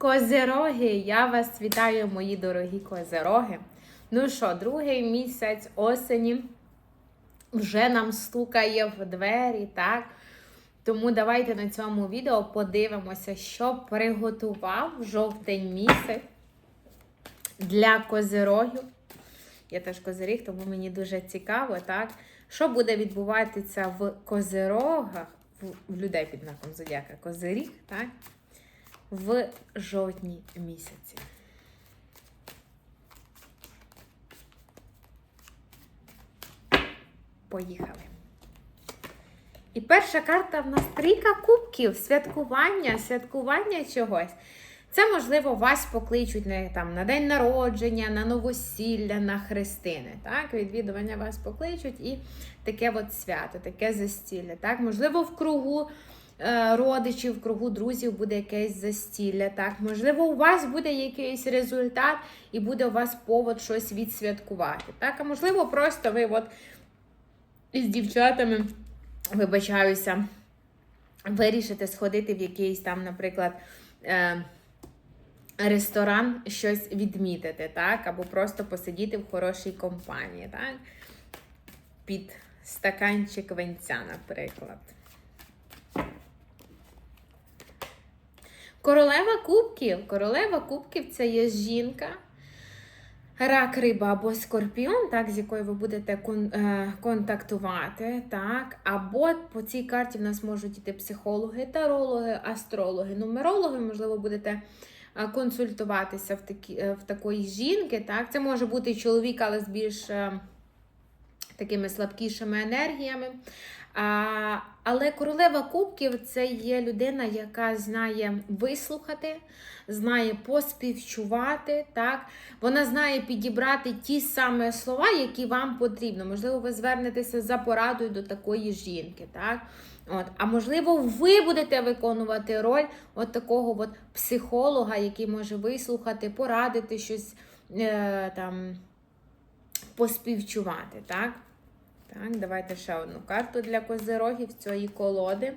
Козероги, я вас вітаю, мої дорогі козероги. Ну що, другий місяць осені вже нам стукає в двері, так? Тому давайте на цьому відео подивимося, що приготував жовтень місяць для козерогів. Я теж козиріг, тому мені дуже цікаво, так? Що буде відбуватися в козерогах, в, людей під знаком зодіака козиріг, так? В жовтні місяці. Поїхали. І перша карта в нас трійка кубків, святкування, святкування чогось. Це, можливо, вас покличуть на, там, на день народження, на новосілля, на хрестини. Так? Відвідування вас покличуть і таке от свято, таке застілля. Так? Можливо, в кругу родичів, в кругу друзів буде якесь застілля. Так? Можливо, у вас буде якийсь результат і буде у вас повод щось відсвяткувати. Так? А можливо, просто ви от із дівчатами, вибачаюся, вирішите сходити в якийсь там, наприклад, е, ресторан щось відмітити, так? Або просто посидіти в хорошій компанії, так? Під стаканчик венця, наприклад. Королева кубків. Королева кубків це є жінка. Рак, риба або скорпіон, так, з якою ви будете е, контактувати. так, Або по цій карті в нас можуть іти психологи, тарологи, астрологи, нумерологи, можливо, будете е, консультуватися в такі, е, в такої жінки. так, Це може бути чоловік, але з більш такими слабкішими енергіями. А, але королева кубків це є людина, яка знає вислухати, знає поспівчувати. так? Вона знає підібрати ті самі слова, які вам потрібно. Можливо, ви звернетеся за порадою до такої жінки. так? От. А можливо, ви будете виконувати роль от такого от психолога, який може вислухати, порадити щось е, там, поспівчувати. так? Так, давайте ще одну карту для козирогів цієї колоди.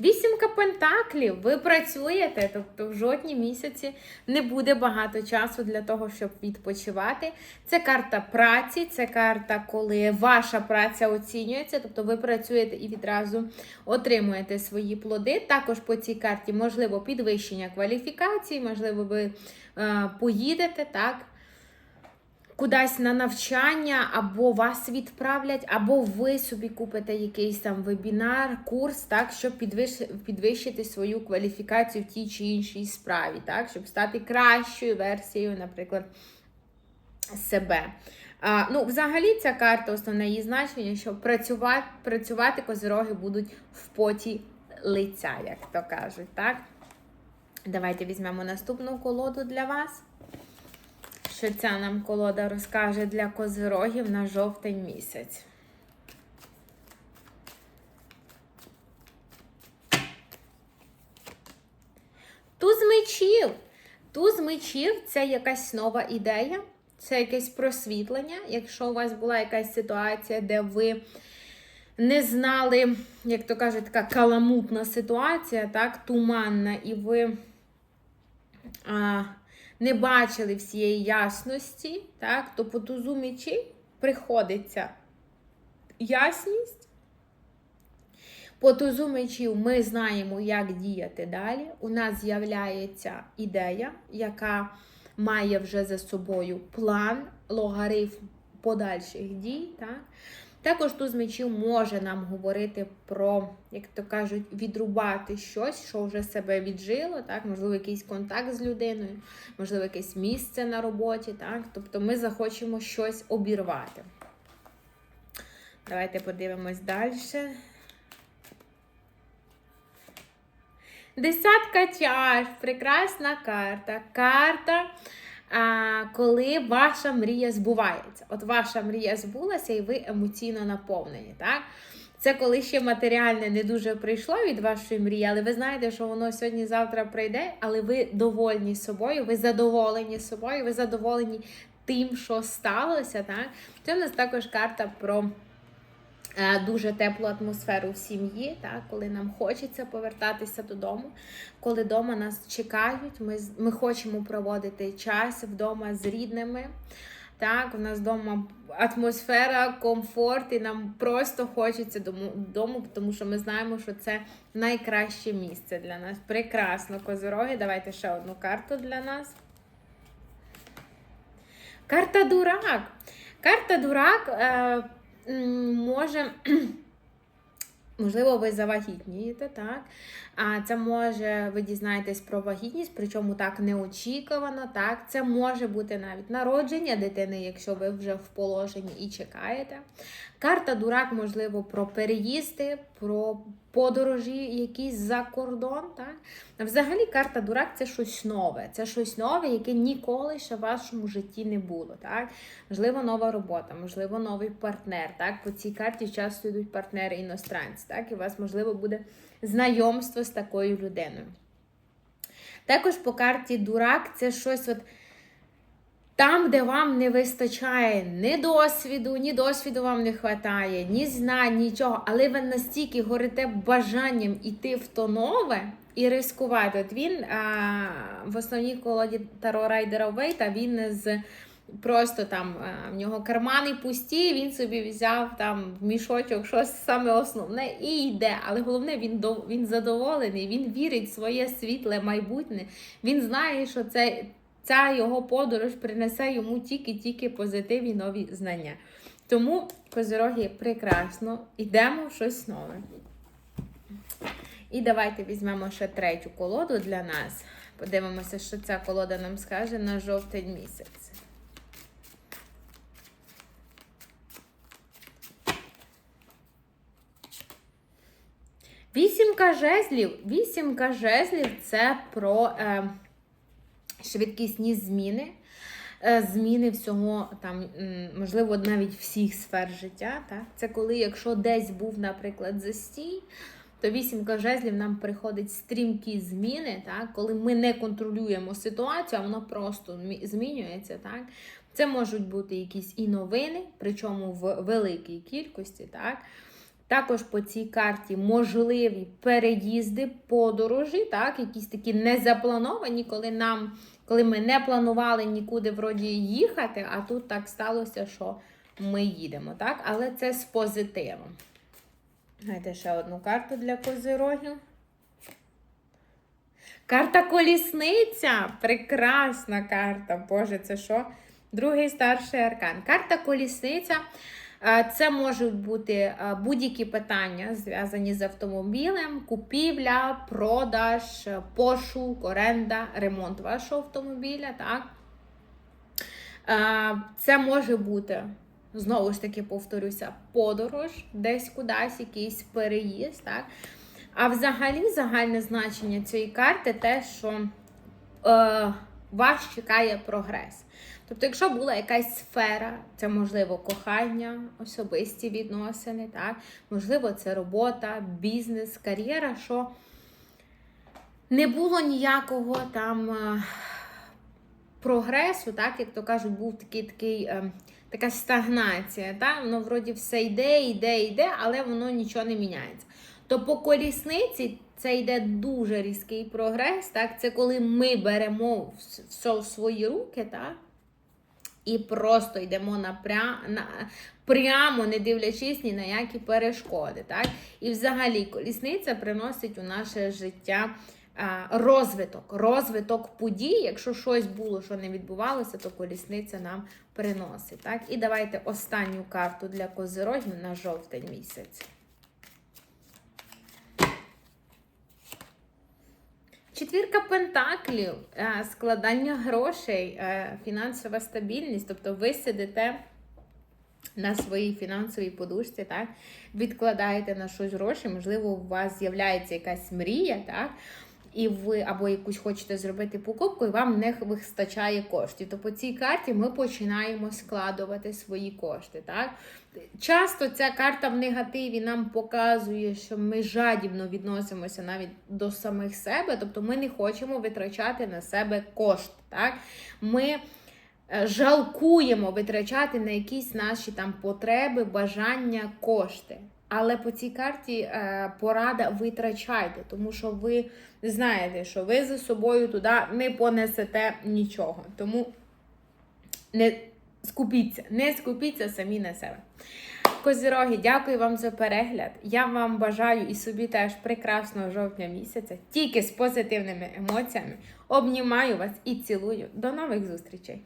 Вісімка пентаклів. Ви працюєте, тобто в жодні місяці не буде багато часу для того, щоб відпочивати. Це карта праці, це карта, коли ваша праця оцінюється, тобто ви працюєте і відразу отримуєте свої плоди. Також по цій карті можливо підвищення кваліфікації, можливо, ви е, поїдете, так? Кудись на навчання, або вас відправлять, або ви собі купите якийсь там вебінар, курс, так, щоб підвищити свою кваліфікацію в тій чи іншій справі, так, щоб стати кращою версією, наприклад, себе. А, ну, Взагалі, ця карта, основне її значення, що працювати працювати козироги будуть в поті лиця, як то кажуть. так? Давайте візьмемо наступну колоду для вас що ця нам колода розкаже для козирогів на жовтень місяць. Туз мечів. Туз мечів це якась нова ідея, це якесь просвітлення. Якщо у вас була якась ситуація, де ви не знали, як то кажуть, така каламутна ситуація, так, туманна, і ви. А, не бачили всієї ясності, так, то по тузу мечі приходиться ясність. По тузу мечів ми знаємо, як діяти далі. У нас з'являється ідея, яка має вже за собою план, логарифм подальших дій. Так? Також туз мечів може нам говорити про, як то кажуть, відрубати щось, що вже себе віджило, так? можливо, якийсь контакт з людиною, можливо, якесь місце на роботі. Так? Тобто ми захочемо щось обірвати. Давайте подивимось далі. Десятка чаш, прекрасна карта. Карта коли ваша мрія збувається. От ваша мрія збулася, і ви емоційно наповнені. так? Це коли ще матеріальне не дуже прийшло від вашої мрії, але ви знаєте, що воно сьогодні-завтра прийде, але ви довольні собою, ви задоволені собою, ви задоволені тим, що сталося. так? Це у нас також карта про дуже теплу атмосферу в сім'ї, так, коли нам хочеться повертатися додому, коли вдома нас чекають, ми, ми хочемо проводити час вдома з рідними. Так, у нас вдома атмосфера, комфорт, і нам просто хочеться дому, тому що ми знаємо, що це найкраще місце для нас. Прекрасно, козороги. Давайте ще одну карту для нас. Карта Дурак. Карта Дурак е, може. Можливо, ви завагітнієте, так? А це може ви дізнаєтесь про вагітність, причому так неочікувано. Так, це може бути навіть народження дитини, якщо ви вже в положенні і чекаєте. Карта Дурак, можливо, про переїзди, про подорожі якісь за кордон. Так? Взагалі, карта Дурак це щось нове. Це щось нове, яке ніколи ще в вашому житті не було. Так? Можливо, нова робота, можливо, новий партнер. Так? По цій карті часто йдуть партнери іностранці. Так? І у вас, можливо, буде знайомство з такою людиною. Також по карті Дурак це щось от. Там, де вам не вистачає ні досвіду, ні досвіду вам не вистачає, ні знань, нічого, але ви настільки горите бажанням іти в то нове і ризикувати. От він а, в основній колоді Таро Райдера Вейта він з просто там а, в нього кармани пусті, він собі взяв там в мішочок щось саме основне і йде. Але головне, він він задоволений, він вірить в своє світле майбутнє. Він знає, що це ця його подорож принесе йому тільки-тільки позитив і нові знання. Тому козироги прекрасно, йдемо в щось нове. І давайте візьмемо ще третю колоду для нас. Подивимося, що ця колода нам скаже на жовтень місяць. Вісімка жезлів. Вісімка жезлів це про. Е, швидкісні зміни, е, зміни всього, там, можливо, навіть всіх сфер життя. Так? Це коли, якщо десь був, наприклад, застій, то вісімка жезлів нам приходить стрімкі зміни, так? коли ми не контролюємо ситуацію, а воно просто змінюється. Так? Це можуть бути якісь і новини, причому в великій кількості. Так? Також по цій карті можливі переїзди, подорожі, так, якісь такі незаплановані, коли нам, коли ми не планували нікуди вроді їхати, а тут так сталося, що ми їдемо. так, Але це з позитивом. Дайте ще одну карту для козирогів. Карта колісниця. Прекрасна карта. Боже, це що? Другий старший аркан. Карта колісниця. Е, Це можуть бути е, будь-які питання, зв'язані з автомобілем, купівля, продаж, пошук, оренда, ремонт вашого автомобіля. Так? Е, Це може бути, знову ж таки, повторюся, подорож, десь кудись, якийсь переїзд. Так? А взагалі загальне значення цієї карти те, що е, вас чекає прогрес. Тобто, якщо була якась сфера, це можливо кохання, особисті відносини, так? можливо, це робота, бізнес, кар'єра, що не було ніякого там е, прогресу, так, як то кажуть, був такий такий. е, Така стагнація, так? воно вроді все йде, йде, йде, але воно нічого не міняється. То по колісниці це йде дуже різкий прогрес. Так? Це коли ми беремо все в свої руки, так? І просто йдемо напря... на... прямо, не дивлячись ні на які перешкоди. Так? І взагалі колісниця приносить у наше життя розвиток, розвиток подій. Якщо щось було, що не відбувалося, то колісниця нам приносить. Так? І давайте останню карту для козирогів на жовтень місяць. Четвірка пентаклів, е, складання грошей, е, фінансова стабільність. Тобто ви сидите на своїй фінансовій подушці, так? відкладаєте на щось гроші, можливо, у вас з'являється якась мрія, так? І ви або якусь хочете зробити покупку, і вам не вистачає коштів. То по цій карті ми починаємо складувати свої кошти. Так? Часто ця карта в негативі нам показує, що ми жадібно відносимося навіть до самих себе, тобто ми не хочемо витрачати на себе кошти. Так? Ми е, жалкуємо витрачати на якісь наші там потреби, бажання, кошти. Але по цій карті е, порада витрачайте, тому що ви знаєте, що ви за собою туди не понесете нічого. Тому не скупіться, не скупіться самі на себе. Козіроги, дякую вам за перегляд. Я вам бажаю і собі теж прекрасного жовтня місяця, тільки з позитивними емоціями. Обнімаю вас і цілую. До нових зустрічей!